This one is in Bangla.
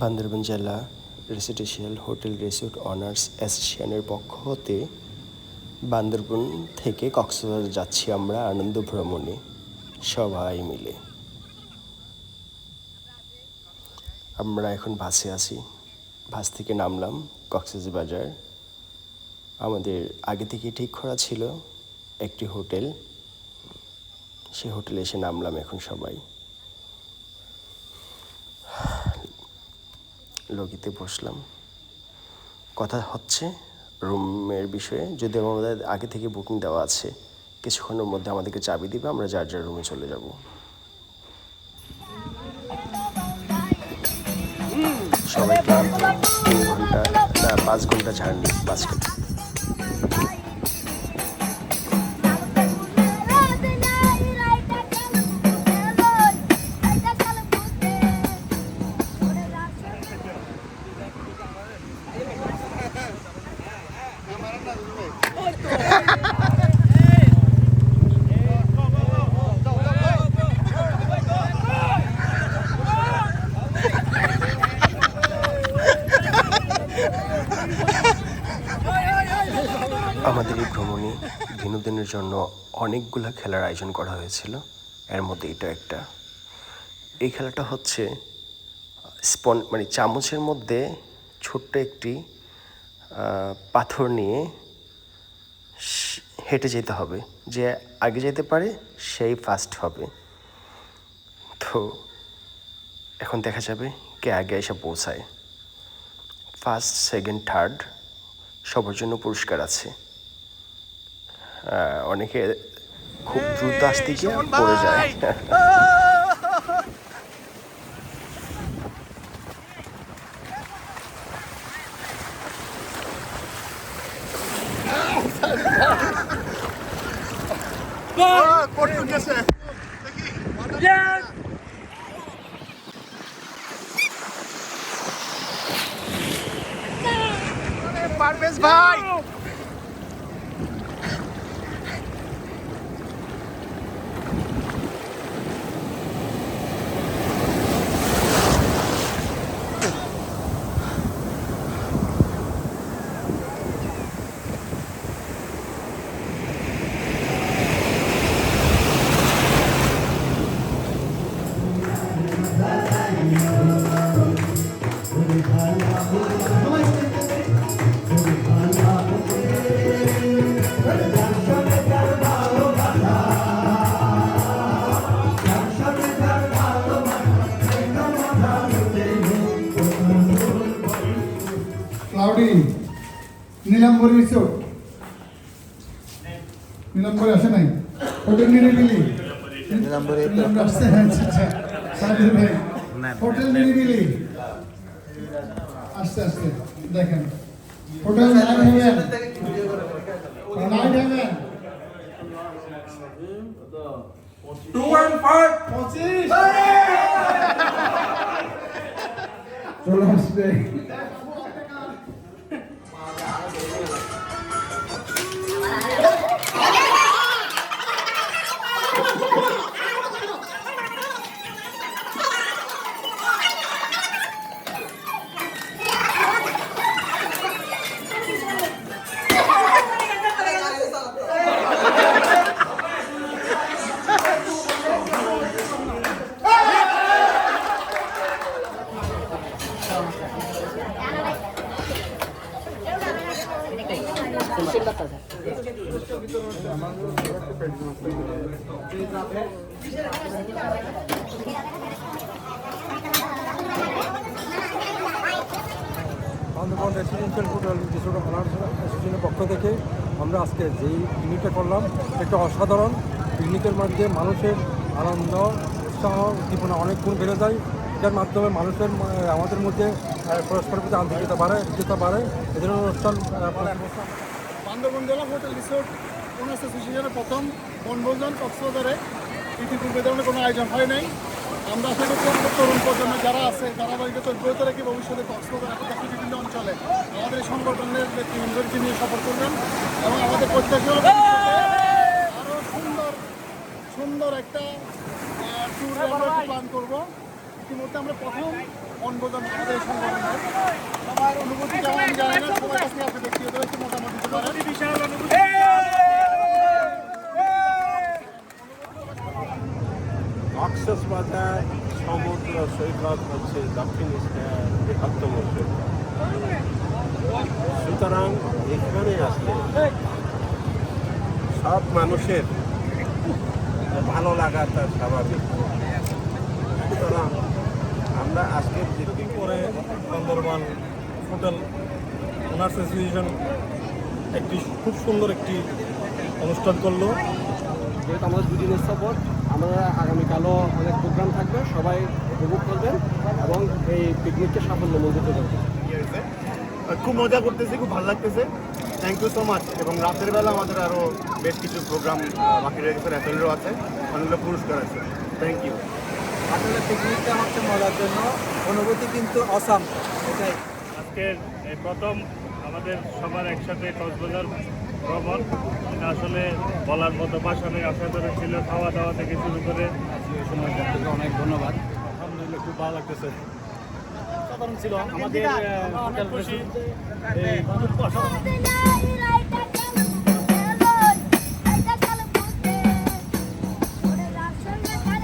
বান্দরবান জেলা রেসিডেন্সিয়াল হোটেল রিসোর্ট অনার্স অ্যাসোসিয়েশনের পক্ষ হতে বান্দরবন থেকে কক্সবাজার যাচ্ছি আমরা আনন্দ ভ্রমণে, সবাই মিলে। আমরা এখন বাসে আছি। বাস থেকে নামলাম কক্সবাজার আমাদের আগে থেকে ঠিক করা ছিল একটি হোটেল। সে হোটেলে এসে নামলাম এখন সবাই। লগিতে বসলাম। কথা হচ্ছে, রুমের বিষয়ে যদি আমাদের আগে থেকে বুকিং দেওয়া আছে, কিছুক্ষণের মধ্যে আমাদেরকে চাবি দিবে, আমরা যার যার রুমে চলে যাব। সবাই তিন ঘণ্টা পাঁচ ঘণ্টা ছাড়নি বাস আমাদের এই ভ্রমণে বিনোদনের জন্য অনেকগুলো খেলার আয়োজন করা হয়েছিল। এর মধ্যে এটা একটা। এই খেলাটা হচ্ছে, স্পন মানে চামচের মধ্যে ছোট্ট একটি পাথর নিয়ে হেঁটে যেতে হবে। যে আগে যেতে পারে, সেই ফার্স্ট হবে। তো এখন দেখা যাবে কে আগে এসে পৌঁছায়। ফার্স্ট সেকেন্ড থার্ড সবার জন্য পুরস্কার আছে। অনেকে খুব দ্রুত আসতে গিয়ে পড়ে যায়। পারভেজ ভাই। নীলাম্বরী রিসোর্ট নীলাম্বরী আসে নাই? হোটেল নিরিবিলি নীলাম্বরী আসছে আচ্ছা আচ্ছা। সাবির ভাই হোটেল নিরিবিলি আস্তে আস্তে দেখেন। Hotel night heaven night heaven two one five পঁচিশ। চলে আসবে। Bandarban residential hotel resort owners অ্যাসোসিয়েশনের পক্ষ থেকে আমরা আজকে যেই পিকনিকটা করলাম একটা অসাধারণ পিকনিকের মধ্যে মানুষের আনন্দ উৎসাহ উদ্দীপনা অনেক গুণ বেড়ে যায়। যার মাধ্যমে মানুষের আমাদের মধ্যে পরস্পরের প্রতি আন্তরিকতা বাড়ে উদ্যোগতা বাড়ে। ধরনের অনুষ্ঠান আহ, বান্দরবন জেলা হোটেল রিসোর্ট ওনার্স অ্যাসোসিয়েশনের প্রথম বনভোজন কক্সবাজারে ইতিপূর্বে ধরনের কোনো আয়োজন হয় নাই। আমরা আশা করছি আমাদের তরুণ প্রজন্ম যারা আছে তারা বাড়িতে অব্যাহত রেখে ভবিষ্যতে কক্সবাজার আশেপাশে বিভিন্ন অঞ্চলে। আমাদের এই সংগঠনের নেতৃবৃন্দকে নিয়ে সফর করবেন এবং আমাদের প্রত্যাশা আরও সুন্দর সুন্দর একটা ট্যুর আমরা প্ল্যান করব। ইতিমধ্যে আমরা প্রথম বনভোজন আমাদের সংগঠনের। সবার অনুভূতি কেমন জানি না সবার কাছে আপনি ব্যক্তিগত একটু মতামত দিতে পারেন। কক্সবাজার সমুদ্র সৈকত হচ্ছে দক্ষিণ বৃহত্তম সৈকত। সুতরাং এখানে আসলে সব মানুষের ভালো লাগা তার স্বাভাবিক। সুতরাং আমরা আজকে যে করে বান্দরবান হোটেল ওনার্স অ্যাসোসিয়েশন একটি খুব সুন্দর একটি অনুষ্ঠান করল। যেহেতু আমাদের দুদিনের সফর আমরা আগামীকালও অনেক প্রোগ্রাম থাকবে সবাই উপভোগ করবেন এবং এই পিকনিককে সাফল্যমণ্ডিত করবেন। খুব মজা করতেছি খুব ভালো লাগতেছে। থ্যাংক ইউ সো মাচ এবং রাতের বেলা আমাদের আরও বেশ কিছু প্রোগ্রাম বাকি রয়ে গেছে র্যাপেলেরও আছে অনেকগুলো পুরস্কার আছে। থ্যাংক ইউ আসলে পিকনিকটা হচ্ছে মজার জন্য অনুভূতি কিন্তু অসাম এটাই। আজকের এই প্রথম আমাদের সবার একসাথে কক্সবাজার ভ্রমণ। এটা আসলে বলার মতো বাসা নেই করে ছিল খাওয়া দাওয়া থেকে শুরু করে সময় অনেক ধন্যবাদ। আলহামদুলিল্লাহ খুব ভালো লাগতেছে। অসাধারণ ছিল আমাদের